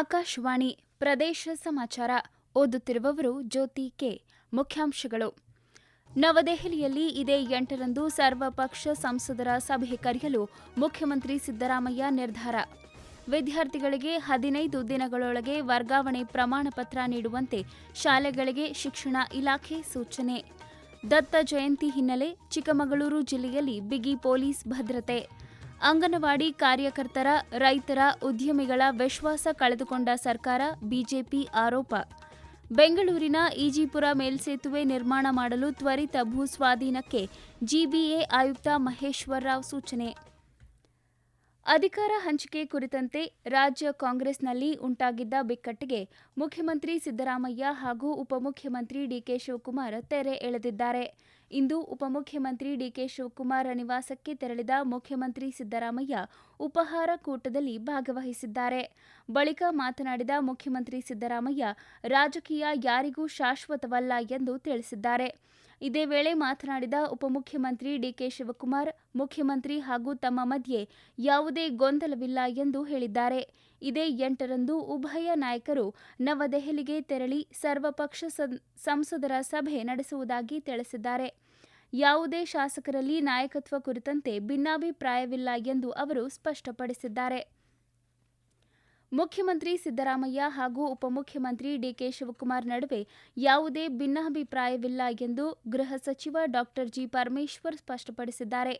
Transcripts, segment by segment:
ಆಕಾಶವಾಣಿ ಪ್ರದೇಶ ಸಮಾಚಾರ ಓದುತ್ತಿರುವವರು ಜ್ಯೋತಿ ಕೆ. ಮುಖ್ಯಾಂಶಗಳು. ನವದೆಹಲಿಯಲ್ಲಿ ಇದೇ ಎಂಟರಂದು ಸರ್ವಪಕ್ಷ ಸಂಸದರ ಸಭೆ ಕರೆಯಲು ಮುಖ್ಯಮಂತ್ರಿ ಸಿದ್ದರಾಮಯ್ಯ ನಿರ್ಧಾರ. ವಿದ್ಯಾರ್ಥಿಗಳಿಗೆ ಹದಿನೈದು ದಿನಗಳೊಳಗೆ ವರ್ಗಾವಣೆ ಪ್ರಮಾಣ ಪತ್ರ ನೀಡುವಂತೆ ಶಾಲೆಗಳಿಗೆ ಶಿಕ್ಷಣ ಇಲಾಖೆ ಸೂಚನೆ. ದತ್ತ ಜಯಂತಿ ಹಿನ್ನೆಲೆ ಚಿಕ್ಕಮಗಳೂರು ಜಿಲ್ಲೆಯಲ್ಲಿ ಬಿಗಿ ಪೊಲೀಸ್ ಭದ್ರತೆ. ಅಂಗನವಾಡಿ ಕಾರ್ಯಕರ್ತರ, ರೈತರ ಉದ್ಯಮಿಗಳ ವಿಶ್ವಾಸ ಕಳೆದುಕೊಂಡ ಸರ್ಕಾರ ಬಿಜೆಪಿ ಆರೋಪ. ಬೆಂಗಳೂರಿನ ಈಜಿಪುರ ಮೇಲ್ಸೇತುವೆ ನಿರ್ಮಾಣ ಮಾಡಲು ತ್ವರಿತ ಭೂಸ್ವಾಧೀನಕ್ಕೆ ಜಿಬಿಎ ಆಯುಕ್ತ ಮಹೇಶ್ವರ ರಾವ್ ಸೂಚನೆ. ಅಧಿಕಾರ ಹಂಚಿಕೆ ಕುರಿತಂತೆ ರಾಜ್ಯ ಕಾಂಗ್ರೆಸ್ನಲ್ಲಿ ಉಂಟಾಗಿದ್ದ ಬಿಕ್ಕಟ್ಟಿಗೆ ಮುಖ್ಯಮಂತ್ರಿ ಸಿದ್ದರಾಮಯ್ಯ ಹಾಗೂ ಉಪಮುಖ್ಯಮಂತ್ರಿ ಡಿಕೆ ಶಿವಕುಮಾರ್ ತೆರೆ ಎಳೆದಿದ್ದಾರೆ. ಇಂದು ಉಪಮುಖ್ಯಮಂತ್ರಿ ಡಿಕೆ ಶಿವಕುಮಾರ್ ನಿವಾಸಕ್ಕೆ ತೆರಳಿದ ಮುಖ್ಯಮಂತ್ರಿ ಸಿದ್ದರಾಮಯ್ಯ ಉಪಹಾರ ಕೂಟದಲ್ಲಿ ಭಾಗವಹಿಸಿದ್ದಾರೆ. ಬಳಿಕ ಮಾತನಾಡಿದ ಮುಖ್ಯಮಂತ್ರಿ ಸಿದ್ದರಾಮಯ್ಯ, ರಾಜಕೀಯ ಯಾರಿಗೂ ಶಾಶ್ವತವಲ್ಲ ಎಂದು ತಿಳಿಸಿದ್ದಾರೆ. ಇದೇ ವೇಳೆ ಮಾತನಾಡಿದ ಉಪಮುಖ್ಯಮಂತ್ರಿ ಡಿಕೆ ಶಿವಕುಮಾರ್, ಮುಖ್ಯಮಂತ್ರಿ ಹಾಗೂ ತಮ್ಮ ಮಧ್ಯೆ ಯಾವುದೇ ಗೊಂದಲವಿಲ್ಲ ಎಂದು ಹೇಳಿದ್ದಾರೆ. ಇದೇ ಎಂಟರಂದು ಉಭಯ ನಾಯಕರು ನವದೆಹಲಿಗೆ ತೆರಳಿ ಸರ್ವಪಕ್ಷ ಸಂಸದರ ಸಭೆ ನಡೆಸುವುದಾಗಿ ತಿಳಿಸಿದ್ದಾರೆ. ಯಾವುದೇ ಶಾಸಕರಲ್ಲಿ ನಾಯಕತ್ವ ಕುರಿತಂತೆ ಭಿನ್ನಾಭಿಪ್ರಾಯವಿಲ್ಲ ಎಂದು ಅವರು ಸ್ಪಷ್ಟಪಡಿಸಿದ್ದಾರೆ. ಮುಖ್ಯಮಂತ್ರಿ ಸಿದ್ದರಾಮಯ್ಯ ಹಾಗೂ ಉಪಮುಖ್ಯಮಂತ್ರಿ ಡಿಕೆ ಶಿವಕುಮಾರ್ ನಡುವೆ ಯಾವುದೇ ಭಿನ್ನಾಭಿಪ್ರಾಯವಿಲ್ಲ ಎಂದು ಗೃಹ ಸಚಿವ ಡಾಕ್ಟರ್ ಜಿ. ಪರಮೇಶ್ವರ್ ಸ್ಪಷ್ಟಪಡಿಸಿದ್ದಾರೆ.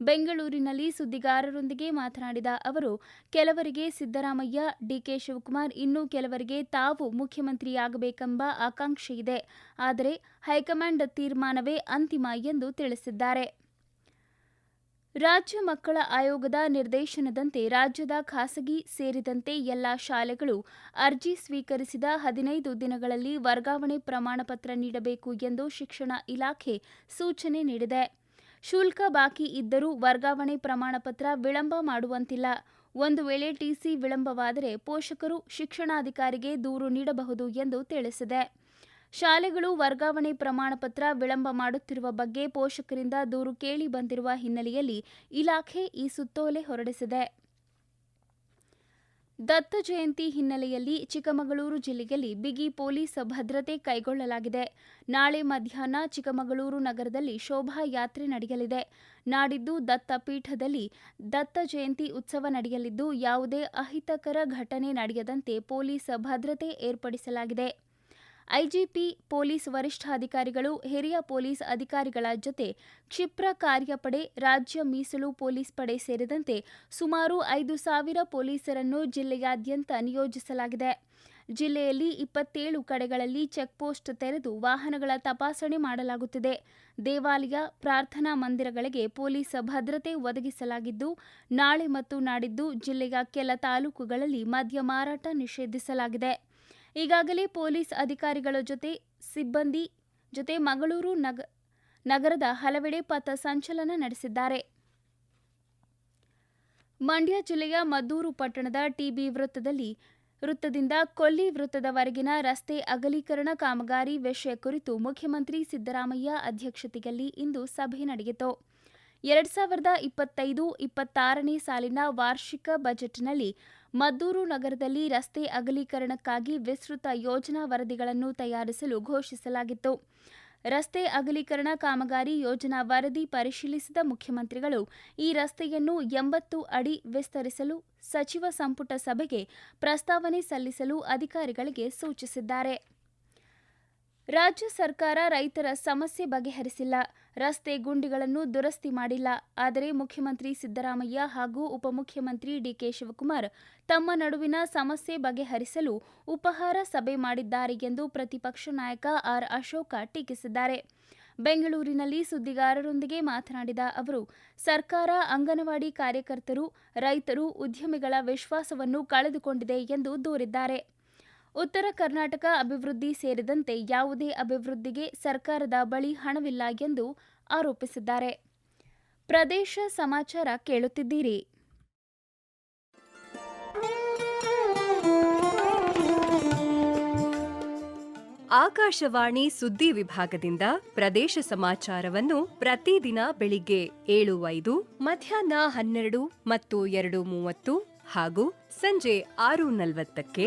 ಬೆಂಗಳೂರಿನಲ್ಲಿ ಸುದ್ದಿಗಾರರೊಂದಿಗೆ ಮಾತನಾಡಿದ ಅವರು, ಕೆಲವರಿಗೆ ಸಿದ್ದರಾಮಯ್ಯ, ಡಿಕೆ ಶಿವಕುಮಾರ್ ಇನ್ನು ಕೆಲವರಿಗೆ ತಾವು ಮುಖ್ಯಮಂತ್ರಿಯಾಗಬೇಕೆಂಬ ಆಕಾಂಕ್ಷೆಯಿದೆ. ಆದರೆ ಹೈಕಮಾಂಡ್ ತೀರ್ಮಾನವೇ ಅಂತಿಮ ಎಂದು ತಿಳಿಸಿದ್ದಾರೆ. ರಾಜ್ಯ ಮಕ್ಕಳ ಆಯೋಗದ ನಿರ್ದೇಶನದಂತೆ ರಾಜ್ಯದ ಖಾಸಗಿ ಸೇರಿದಂತೆ ಎಲ್ಲ ಶಾಲೆಗಳು ಅರ್ಜಿ ಸ್ವೀಕರಿಸಿದ ಹದಿನೈದು ದಿನಗಳಲ್ಲಿ ವರ್ಗಾವಣೆ ಪ್ರಮಾಣಪತ್ರ ನೀಡಬೇಕು ಎಂದು ಶಿಕ್ಷಣ ಇಲಾಖೆ ಸೂಚನೆ ನೀಡಿದೆ. ಶುಲ್ಕ ಬಾಕಿ ಇದ್ದರೂ ವರ್ಗಾವಣೆ ಪ್ರಮಾಣಪತ್ರ ವಿಳಂಬ ಮಾಡುವಂತಿಲ್ಲ. ಒಂದು ವೇಳೆ ಟಿಸಿ ವಿಳಂಬವಾದರೆ ಪೋಷಕರು ಶಿಕ್ಷಣಾಧಿಕಾರಿಗೆ ದೂರು ನೀಡಬಹುದು ಎಂದು ತಿಳಿಸಿದೆ. ಶಾಲೆಗಳು ವರ್ಗಾವಣೆ ಪ್ರಮಾಣ ಪತ್ರ ವಿಳಂಬ ಮಾಡುತ್ತಿರುವ ಬಗ್ಗೆ ಪೋಷಕರಿಂದ ದೂರು ಕೇಳಿ ಬಂದಿರುವ ಹಿನ್ನೆಲೆಯಲ್ಲಿ ಇಲಾಖೆ ಈ ಸುತ್ತೋಲೆ ಹೊರಡಿಸಿದೆ. ದತ್ತ ಜಯಂತಿ ಹಿನ್ನೆಲೆಯಲ್ಲಿ ಚಿಕ್ಕಮಗಳೂರು ಜಿಲ್ಲೆಯಲ್ಲಿ ಬಿಗಿ ಪೊಲೀಸ್ ಭದ್ರತೆ ಕೈಗೊಳ್ಳಲಾಗಿದೆ. ನಾಳೆ ಮಧ್ಯಾಹ್ನ ಚಿಕ್ಕಮಗಳೂರು ನಗರದಲ್ಲಿ ಶೋಭಾಯಾತ್ರೆ ನಡೆಯಲಿದೆ. ನಾಡಿದ್ದು ದತ್ತ ಪೀಠದಲ್ಲಿ ದತ್ತ ಜಯಂತಿ ಉತ್ಸವ ನಡೆಯಲಿದ್ದು, ಯಾವುದೇ ಅಹಿತಕರ ಘಟನೆ ನಡೆಯದಂತೆ ಪೊಲೀಸ್ ಭದ್ರತೆ ಏರ್ಪಡಿಸಲಾಗಿದೆ. ಐಜಿಪಿ ಪೊಲೀಸ್ ವರಿಷ್ಠಾಧಿಕಾರಿಗಳು, ಹಿರಿಯ ಪೊಲೀಸ್ ಅಧಿಕಾರಿಗಳ ಜೊತೆ ಕ್ಷಿಪ್ರ ಕಾರ್ಯಪಡೆ, ರಾಜ್ಯ ಮೀಸಲು ಪೊಲೀಸ್ ಪಡೆ ಸೇರಿದಂತೆ ಸುಮಾರು ಐದು ಸಾವಿರ ಪೊಲೀಸರನ್ನು ಜಿಲ್ಲೆಯಾದ್ಯಂತ ನಿಯೋಜಿಸಲಾಗಿದೆ. ಜಿಲ್ಲೆಯಲ್ಲಿ ಇಪ್ಪತ್ತೇಳು ಕಡೆಗಳಲ್ಲಿ ಚೆಕ್ಪೋಸ್ಟ್ ತೆರೆದು ವಾಹನಗಳ ತಪಾಸಣೆ ಮಾಡಲಾಗುತ್ತಿದೆ. ದೇವಾಲಯ, ಪ್ರಾರ್ಥನಾ ಮಂದಿರಗಳಿಗೆ ಪೊಲೀಸ್ ಭದ್ರತೆ ಒದಗಿಸಲಾಗಿದ್ದು, ನಾಳೆ ಮತ್ತು ನಾಡಿದ್ದು ಜಿಲ್ಲೆಯ ಕೆಲ ತಾಲೂಕುಗಳಲ್ಲಿ ಮದ್ಯ ಮಾರಾಟ ನಿಷೇಧಿಸಲಾಗಿದೆ. ಈಗಾಗಲೇ ಪೊಲೀಸ್ ಅಧಿಕಾರಿಗಳ ಜೊತೆ ಸಿಬ್ಬಂದಿ ಜೊತೆ ಮಂಗಳೂರು ನಗ, ನಗರದ ಹಲವೆಡೆ ಪಥ ಸಂಚಲನ ನಡೆಸಿದ್ದಾರೆ. ಮಂಡ್ಯ ಜಿಲ್ಲೆಯ ಮದ್ದೂರು ಪಟ್ಟಣದ ಟಿಬಿ ವೃತ್ತದಲ್ಲಿ ವೃತ್ತದಿಂದ ಕೊಲ್ಲಿ ವೃತ್ತದವರೆಗಿನ ರಸ್ತೆ ಅಗಲೀಕರಣ ಕಾಮಗಾರಿ ವಿಷಯ ಕುರಿತು ಮುಖ್ಯಮಂತ್ರಿ ಸಿದ್ದರಾಮಯ್ಯ ಅಧ್ಯಕ್ಷತೆಯಲ್ಲಿ ಇಂದು ಸಭೆ ನಡೆಯಿತು. ಎರಡ್ ಸಾವಿರದ ಇಪ್ಪತ್ತೈದು ಇಪ್ಪತ್ತಾರನೇ ಸಾಲಿನ ವಾರ್ಷಿಕ ಬಜೆಟ್ನಲ್ಲಿ ಮದ್ದೂರು ನಗರದಲ್ಲಿ ರಸ್ತೆ ಅಗಲೀಕರಣಕ್ಕಾಗಿ ವಿಸ್ತೃತ ಯೋಜನಾ ವರದಿಗಳನ್ನು ತಯಾರಿಸಲು ಘೋಷಿಸಲಾಗಿತ್ತು. ರಸ್ತೆ ಅಗಲೀಕರಣ ಕಾಮಗಾರಿ ಯೋಜನಾ ವರದಿ ಪರಿಶೀಲಿಸಿದ ಮುಖ್ಯಮಂತ್ರಿಗಳು ಈ ರಸ್ತೆಯನ್ನು ಎಂಬತ್ತು ಅಡಿ ವಿಸ್ತರಿಸಲು ಸಚಿವ ಸಂಪುಟ ಸಭೆಗೆ ಪ್ರಸ್ತಾವನೆ ಸಲ್ಲಿಸಲು ಅಧಿಕಾರಿಗಳಿಗೆ ಸೂಚಿಸಿದ್ದಾರೆ. ರಾಜ್ಯ ಸರ್ಕಾರ ರೈತರ ಸಮಸ್ಯೆ ಬಗೆಹರಿಸಿಲ್ಲ. ರಸ್ತೆ ಗುಂಡಿಗಳನ್ನು ದುರಸ್ತಿ ಮಾಡಿಲ್ಲ. ಆದರೆ ಮುಖ್ಯಮಂತ್ರಿ ಸಿದ್ದರಾಮಯ್ಯ ಹಾಗೂ ಉಪಮುಖ್ಯಮಂತ್ರಿ ಡಿಕೆ ಶಿವಕುಮಾರ್ ತಮ್ಮ ನಡುವಿನ ಸಮಸ್ಯೆ ಬಗೆಹರಿಸಲು ಉಪಹಾರ ಸಭೆ ಮಾಡಿದ್ದಾರೆ ಎಂದು ಪ್ರತಿಪಕ್ಷ ನಾಯಕ ಆರ್ ಅಶೋಕ ಟೀಕಿಸಿದ್ದಾರೆ. ಬೆಂಗಳೂರಿನಲ್ಲಿ ಸುದ್ದಿಗಾರರೊಂದಿಗೆ ಮಾತನಾಡಿದ ಅವರು, ಸರ್ಕಾರ ಅಂಗನವಾಡಿ ಕಾರ್ಯಕರ್ತರು, ರೈತರು ಉದ್ಯಮಿಗಳ ವಿಶ್ವಾಸವನ್ನು ಕಳೆದುಕೊಂಡಿದೆ ಎಂದು ದೂರಿದ್ದಾರೆ. ಉತ್ತರ ಕರ್ನಾಟಕ ಅಭಿವೃದ್ಧಿ ಸೇರಿದಂತೆ ಯಾವುದೇ ಅಭಿವೃದ್ಧಿಗೆ ಸರ್ಕಾರದ ಬಳಿ ಹಣವಿಲ್ಲ ಎಂದು ಆರೋಪಿಸಿದ್ದಾರೆ. ಪ್ರದೇಶ ಸಮಾಚಾರ ಕೇಳುತ್ತಿದ್ದೀರಿ. ಆಕಾಶವಾಣಿ ಸುದ್ದಿ ವಿಭಾಗದಿಂದ ಪ್ರದೇಶ ಸಮಾಚಾರವನ್ನು ಪ್ರತಿದಿನ ಬೆಳಿಗ್ಗೆ ಏಳು ಐದು ಮಧ್ಯಾಹ್ನ ಹನ್ನೆರಡು ಮತ್ತು ಎರಡು ಮೂವತ್ತು ಹಾಗೂ ಸಂಜೆ ಆರು ನಲವತ್ತಕ್ಕೆ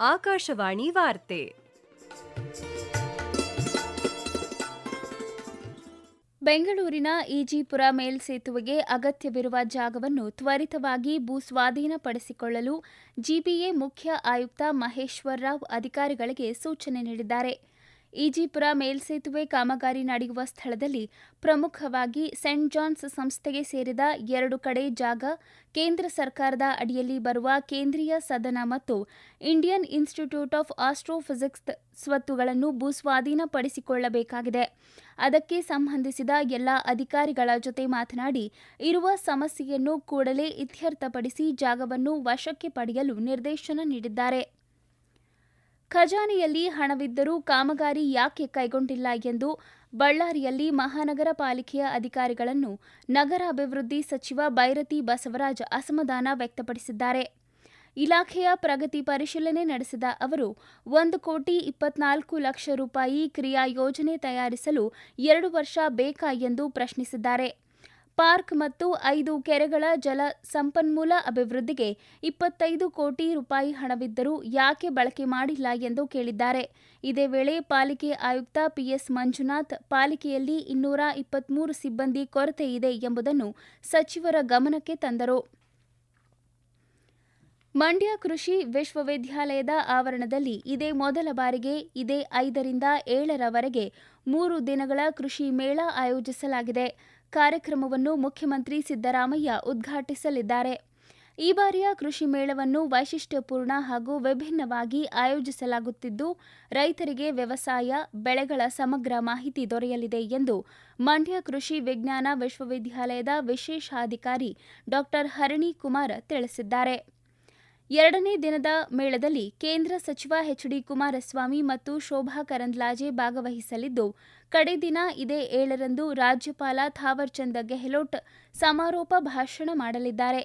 ಆಕಾಶವಾಣಿ ವಾರ್ತೆ. ಬೆಂಗಳೂರಿನ ಈಜಿಪುರ ಮೇಲ್ಸೇತುವೆಗೆ ಅಗತ್ಯವಿರುವ ಜಾಗವನ್ನು ತ್ವರಿತವಾಗಿ ಭೂಸ್ವಾಧೀನಪಡಿಸಿಕೊಳ್ಳಲು ಜಿಬಿಎ ಮುಖ್ಯ ಆಯುಕ್ತ ಮಹೇಶ್ವರ್ ರಾವ್ ಅಧಿಕಾರಿಗಳಿಗೆ ಸೂಚನೆ ನೀಡಿದ್ದಾರೆ. ಈಜಿಪುರ ಮೇಲ್ಸೇತುವೆ ಕಾಮಗಾರಿ ನಡೆಯುವ ಸ್ಥಳದಲ್ಲಿ ಪ್ರಮುಖವಾಗಿ ಸೆಂಟ್ ಜಾನ್ಸ್ ಸಂಸ್ಥೆಗೆ ಸೇರಿದ ಎರಡು ಕಡೆ ಜಾಗ ಕೇಂದ್ರ ಸರ್ಕಾರದ ಅಡಿಯಲ್ಲಿ ಬರುವ ಕೇಂದ್ರೀಯ ಸದನ ಮತ್ತು ಇಂಡಿಯನ್ ಇನ್ಸ್ಟಿಟ್ಯೂಟ್ ಆಫ್ ಆಸ್ಟ್ರೋಫಿಸಿಕ್ಸ್ ಸ್ವತ್ತುಗಳನ್ನು ಭೂಸ್ವಾಧೀನಪಡಿಸಿಕೊಳ್ಳಬೇಕಾಗಿದೆ. ಅದಕ್ಕೆ ಸಂಬಂಧಿಸಿದ ಎಲ್ಲ ಅಧಿಕಾರಿಗಳ ಜೊತೆ ಮಾತನಾಡಿ, ಇರುವ ಸಮಸ್ಯೆಯನ್ನು ಕೂಡಲೇ ಇತ್ಯರ್ಥಪಡಿಸಿ ಜಾಗವನ್ನು ವಶಕ್ಕೆ ಪಡೆಯಲು ನಿರ್ದೇಶನ ನೀಡಿದ್ದಾರೆ. ಖಜಾನೆಯಲ್ಲಿ ಹಣವಿದ್ದರೂ ಕಾಮಗಾರಿ ಯಾಕೆ ಕೈಗೊಂಡಿಲ್ಲ ಎಂದು ಬಳ್ಳಾರಿಯಲ್ಲಿ ಮಹಾನಗರ ಪಾಲಿಕೆಯ ಅಧಿಕಾರಿಗಳನ್ನು ನಗರಾಭಿವೃದ್ಧಿ ಸಚಿವ ಬೈರತಿ ಬಸವರಾಜ್ ಅಸಮಾಧಾನ ವ್ಯಕ್ತಪಡಿಸಿದ್ದಾರೆ. ಇಲಾಖೆಯ ಪ್ರಗತಿ ಪರಿಶೀಲನೆ ನಡೆಸಿದ ಅವರು, ಒಂದು ಕೋಟಿ ಇಪ್ಪತ್ನಾಲ್ಕು ಲಕ್ಷ ರೂಪಾಯಿ ಕ್ರಿಯಾ ಯೋಜನೆ ತಯಾರಿಸಲು ಎರಡು ವರ್ಷ ಬೇಕಾ ಎಂದು ಪ್ರಶ್ನಿಸಿದ್ದಾರೆ. ಪಾರ್ಕ್ ಮತ್ತು ಐದು ಕೆರೆಗಳ ಜಲ ಸಂಪನ್ಮೂಲ ಅಭಿವೃದ್ಧಿಗೆ ಇಪ್ಪತ್ತೈದು ಕೋಟಿ ರೂಪಾಯಿ ಹಣವಿದ್ದರೂ ಯಾಕೆ ಬಳಕೆ ಮಾಡಿಲ್ಲ ಎಂದು ಕೇಳಿದ್ದಾರೆ. ಇದೇ ವೇಳೆ ಪಾಲಿಕೆ ಆಯುಕ್ತ ಪಿಎಸ್ ಮಂಜುನಾಥ್, ಪಾಲಿಕೆಯಲ್ಲಿ ಇನ್ನೂರ ಇಪ್ಪತ್ಮೂರು ಸಿಬ್ಬಂದಿ ಕೊರತೆ ಇದೆ ಎಂಬುದನ್ನು ಸಚಿವರ ಗಮನಕ್ಕೆ ತಂದರು. ಮಂಡ್ಯ ಕೃಷಿ ವಿಶ್ವವಿದ್ಯಾಲಯದ ಆವರಣದಲ್ಲಿ ಇದೇ ಮೊದಲ ಬಾರಿಗೆ ಇದೇ ಐದರಿಂದ ಏಳರವರೆಗೆ ಮೂರು ದಿನಗಳ ಕೃಷಿ ಮೇಳ ಆಯೋಜಿಸಲಾಗಿದೆ. ಕಾರ್ಯಕ್ರಮವನ್ನು ಮುಖ್ಯಮಂತ್ರಿ ಸಿದ್ದರಾಮಯ್ಯ ಉದ್ಘಾಟಿಸಲಿದ್ದಾರೆ. ಈ ಬಾರಿಯ ಕೃಷಿ ಮೇಳವನ್ನು ವೈಶಿಷ್ಟ್ಯಪೂರ್ಣ ಹಾಗೂ ವಿಭಿನ್ನವಾಗಿ ಆಯೋಜಿಸಲಾಗುತ್ತಿದ್ದು, ರೈತರಿಗೆ ವ್ಯವಸಾಯ, ಬೆಳೆಗಳ ಸಮಗ್ರ ಮಾಹಿತಿ ದೊರೆಯಲಿದೆ ಎಂದು ಮಂಡ್ಯ ಕೃಷಿ ವಿಜ್ಞಾನ ವಿಶ್ವವಿದ್ಯಾಲಯದ ವಿಶೇಷಾಧಿಕಾರಿ ಡಾ ಹರಿಣಿ ಕುಮಾರ್ ತಿಳಿಸಿದ್ದಾರೆ. ಎರಡನೇ ದಿನದ ಮೇಳದಲ್ಲಿ ಕೇಂದ್ರ ಸಚಿವ ಎಚ್ ಡಿ ಕುಮಾರಸ್ವಾಮಿ ಮತ್ತು ಶೋಭಾ ಕರಂದ್ಲಾಜೆ ಭಾಗವಹಿಸಲಿದ್ದು, ಕಡೆ ದಿನ ಇದೇ ಏಳರಂದು ರಾಜ್ಯಪಾಲ ಥಾವರ್ಚಂದ್ ಗೆಹ್ಲೋಟ್ ಸಮಾರೋಪ ಭಾಷಣ ಮಾಡಲಿದ್ದಾರೆ.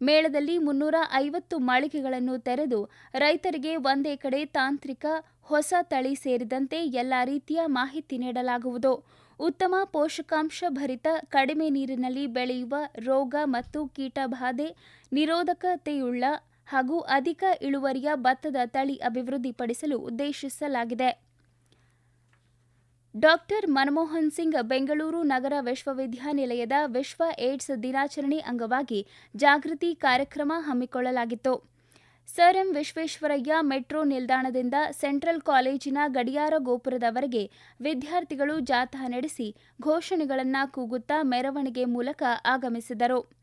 ಮೇಳದಲ್ಲಿ ಮುನ್ನೂರ ಐವತ್ತು ಮಳಿಗೆಗಳನ್ನು ತೆರೆದು ರೈತರಿಗೆ ಒಂದೇ ಕಡೆ ತಾಂತ್ರಿಕ ಹೊಸ ತಳಿ ಸೇರಿದಂತೆ ಎಲ್ಲ ರೀತಿಯ ಮಾಹಿತಿ ನೀಡಲಾಗುವುದು. ಉತ್ತಮ ಪೋಷಕಾಂಶ ಭರಿತ ಕಡಿಮೆ ನೀರಿನಲ್ಲಿ ಬೆಳೆಯುವ ರೋಗ ಮತ್ತು ಕೀಟಬಾಧೆ ನಿರೋಧಕತೆಯುಳ್ಳ ಹಾಗೂ ಅಧಿಕ ಇಳುವರಿಯ ಭತ್ತದ ತಳಿ ಅಭಿವೃದ್ಧಿಪಡಿಸಲು ಉದ್ದೇಶಿಸಲಾಗಿದೆ. ಡಾಕ್ಟರ್ ಮನಮೋಹನ್ ಸಿಂಗ್ ಬೆಂಗಳೂರು ನಗರ ವಿಶ್ವವಿದ್ಯಾನಿಲಯದ ವಿಶ್ವ ಏಡ್ಸ್ ದಿನಾಚರಣೆ ಅಂಗವಾಗಿ ಜಾಗೃತಿ ಕಾರ್ಯಕ್ರಮ ಹಮ್ಮಿಕೊಳ್ಳಲಾಗಿತ್ತು. ಸರ್ ಎಂ ವಿಶ್ವೇಶ್ವರಯ್ಯ ಮೆಟ್ರೋ ನಿಲ್ದಾಣದಿಂದ ಸೆಂಟ್ರಲ್ ಕಾಲೇಜಿನ ಗಡಿಯಾರ ಗೋಪುರದವರೆಗೆ ವಿದ್ಯಾರ್ಥಿಗಳು ಜಾಥಾ ನಡೆಸಿ ಘೋಷಣೆಗಳನ್ನು ಕೂಗುತ್ತಾ ಮೆರವಣಿಗೆ ಮೂಲಕ ಆಗಮಿಸಿದರು.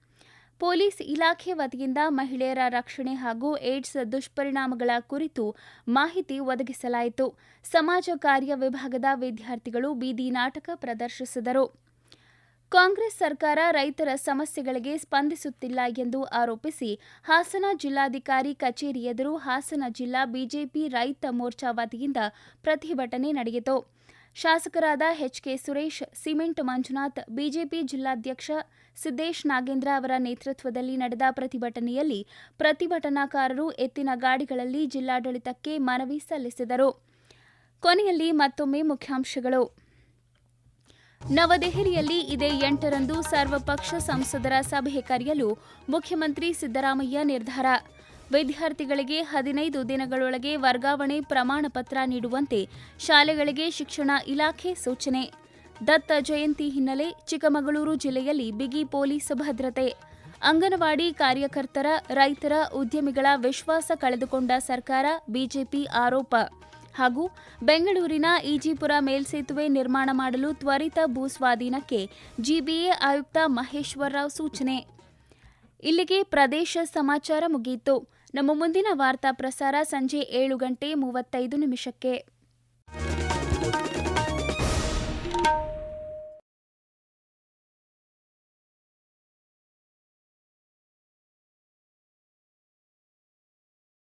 ಪೊಲೀಸ್ ಇಲಾಖೆ ವತಿಯಿಂದ ಮಹಿಳೆಯರ ರಕ್ಷಣೆ ಹಾಗೂ ಏಡ್ಸ್ ದುಷ್ಪರಿಣಾಮಗಳ ಕುರಿತು ಮಾಹಿತಿ ಒದಗಿಸಲಾಯಿತು. ಸಮಾಜ ಕಾರ್ಯ ವಿಭಾಗದ ವಿದ್ಯಾರ್ಥಿಗಳು ಬೀದಿ ನಾಟಕ ಪ್ರದರ್ಶಿಸಿದರು. ಕಾಂಗ್ರೆಸ್ ಸರ್ಕಾರ ರೈತರ ಸಮಸ್ಯೆಗಳಿಗೆ ಸ್ಪಂದಿಸುತ್ತಿಲ್ಲ ಎಂದು ಆರೋಪಿಸಿ ಹಾಸನ ಜಿಲ್ಲಾಧಿಕಾರಿ ಕಚೇರಿ ಎದುರು ಹಾಸನ ಜಿಲ್ಲಾ ಬಿಜೆಪಿ ರೈತ ಮೋರ್ಚಾ ವತಿಯಿಂದ ಪ್ರತಿಭಟನೆ ನಡೆಯಿತು. ಶಾಸಕರಾದ H K Suresh, cement Manjunath, BJP ಜಿಲ್ಲಾಧ್ಯಕ್ಷ ಸಿದ್ದೇಶ್ ನಾಗೇಂದ್ರ ಅವರ ನೇತೃತ್ವದಲ್ಲಿ ನಡೆದ ಪ್ರತಿಭಟನೆಯಲ್ಲಿ ಪ್ರತಿಭಟನಾಕಾರರು ಎತ್ತಿನ ಗಾಡಿಗಳಲ್ಲಿ ಜಿಲ್ಲಾಡಳಿತಕ್ಕೆ ಮನವಿ ಸಲ್ಲಿಸಿದರು. ಕೊನೆಯಲ್ಲಿ ಮತ್ತೊಮ್ಮೆ ಮುಖ್ಯಾಂಶಗಳು. ನವದೆಹಲಿಯಲ್ಲಿ ಇದೇ ಎಂಟರಂದು ಸರ್ವಪಕ್ಷ ಸಂಸದರ ಸಭೆ ಕರೆಯಲು ಮುಖ್ಯಮಂತ್ರಿ ಸಿದ್ದರಾಮಯ್ಯ ನಿರ್ಧಾರ. ವಿದ್ಯಾರ್ಥಿಗಳಿಗೆ ಹದಿನೈದು ದಿನಗಳೊಳಗೆ ವರ್ಗಾವಣೆ ಪ್ರಮಾಣ ಪತ್ರ ನೀಡುವಂತೆ ಶಾಲೆಗಳಿಗೆ ಶಿಕ್ಷಣ ಇಲಾಖೆ ಸೂಚನೆ. ದತ್ತ ಜಯಂತಿ ಹಿನ್ನೆಲೆ ಚಿಕ್ಕಮಗಳೂರು ಜಿಲ್ಲೆಯಲ್ಲಿ ಬಿಗಿ ಪೊಲೀಸ್ ಭದ್ರತೆ. ಅಂಗನವಾಡಿ ಕಾರ್ಯಕರ್ತರ, ರೈತರ ಉದ್ಯಮಿಗಳ ವಿಶ್ವಾಸ ಕಳೆದುಕೊಂಡ ಸರ್ಕಾರ ಬಿಜೆಪಿ ಆರೋಪ. ಹಾಗೂ ಬೆಂಗಳೂರಿನ ಈಜಿಪುರ ಮೇಲ್ಸೇತುವೆ ನಿರ್ಮಾಣ ಮಾಡಲು ತ್ವರಿತ ಭೂಸ್ವಾಧೀನಕ್ಕೆ ಜಿಬಿಎ ಆಯುಕ್ತ ಮಹೇಶ್ವರರಾವ್ ಸೂಚನೆ. ಇಲ್ಲಿಗೆ ಪ್ರದೇಶ ಸಮಾಚಾರ ಮುಗಿಯಿತು ನಮ್ಮ ಮುಂದಿನ ವಾರ್ತಾ ಪ್ರಸಾರ ಸಂಜೆ ಏಳು ಗಂಟೆ ಮೂವತ್ತೈದು ನಿಮಿಷಕ್ಕೆ.